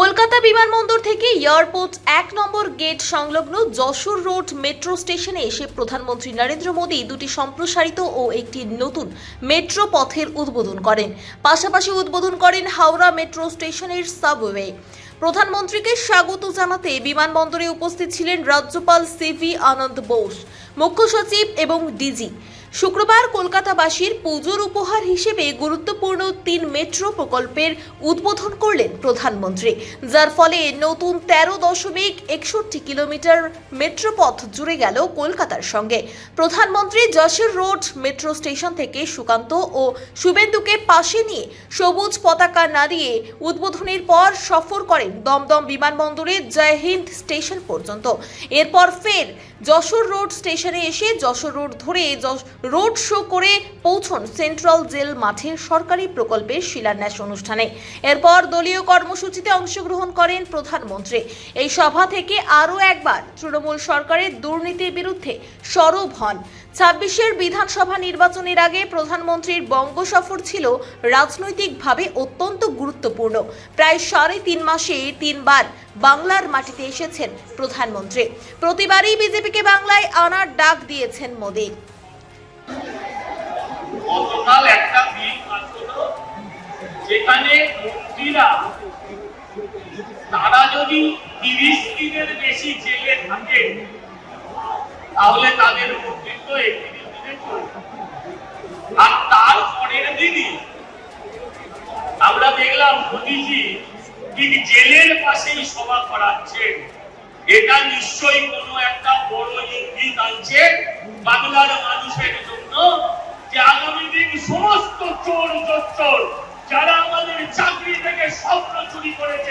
কলকাতা বিমানবন্দর থেকে এয়ারপোর্ট এক নম্বর গেট সংলগ্ন যশোর রোড মেট্রো স্টেশনে এসে প্রধানমন্ত্রী নরেন্দ্র মোদী দুটি সম্প্রসারিত ও একটি নতুন মেট্রো পথের উদ্বোধন করেন। পাশাপাশি উদ্বোধন করেন হাওড়া মেট্রো স্টেশনের সাবওয়ে। প্রধানমন্ত্রীকে স্বাগত জানাতে বিমানবন্দরে উপস্থিত ছিলেন রাজ্যপাল সিভি আনন্দ বোস, মুখ্য সচিব এবং ডিজি শুক্রবার কলকাতাবাসীর পুজোর উপহার হিসেবে গুরুত্বপূর্ণ তিন মেট্রো প্রকল্পের উদ্বোধন করলেন প্রধানমন্ত্রী, যার ফলে নতুন তেরো দশমিক একষট্টি কিলোমিটার মেট্রোপথ জুড়ে গেল কলকাতার সঙ্গে। প্রধানমন্ত্রী যশোর রোড মেট্রো স্টেশন থেকে সুকান্ত ও শুভেন্দুকে পাশে নিয়ে সবুজ পতাকা নাড়িয়ে উদ্বোধনের পর সফর করেন দমদম বিমানবন্দরে জয় হিন্দ স্টেশন পর্যন্ত। এরপর ফের যশোর রোড স্টেশনে এসে যশোর রোড ধরে রোড শো করে পৌঁছন সেন্ট্রাল জেল মাঠের সরকারি প্রকল্পের শিলান্যাস অনুষ্ঠানে। এরপর দলীয় কর্মসূচিতে অংশগ্রহণ করেন প্রধানমন্ত্রী। এই সভা থেকে আরও একবার তৃণমূল সরকারের দুর্নীতির বিরুদ্ধে সরব হন। ছাব্বিশের বিধানসভা নির্বাচনের আগে প্রধানমন্ত্রীর বঙ্গ সফর ছিল রাজনৈতিকভাবে অত্যন্ত গুরুত্বপূর্ণ। প্রায় সাড়ে তিন মাসে তিনবার বাংলার মাটিতে এসেছেন প্রধানমন্ত্রী। প্রতিবারই বিজেপিকে বাংলায় আনার ডাক দিয়েছেন মোদী। গতকাল একটা বিল পাস যেখানে মন্ত্রীরা, তারা যদি তিরিশ দিনের বেশি জেলে থাকে, তাহলে তাদের কর্তৃত্ব একত্রিশ দিনে আর তার পরের দিনই আমরা দেখলাম মোদিজি ঠিক জেলের পাশেই সভা করাচ্ছেন। এটা নিশ্চয়ই কোনো সমস্ত চোর চোর যারা আমাদের চাকরি থেকে স্বপ্ন চুরি করেছে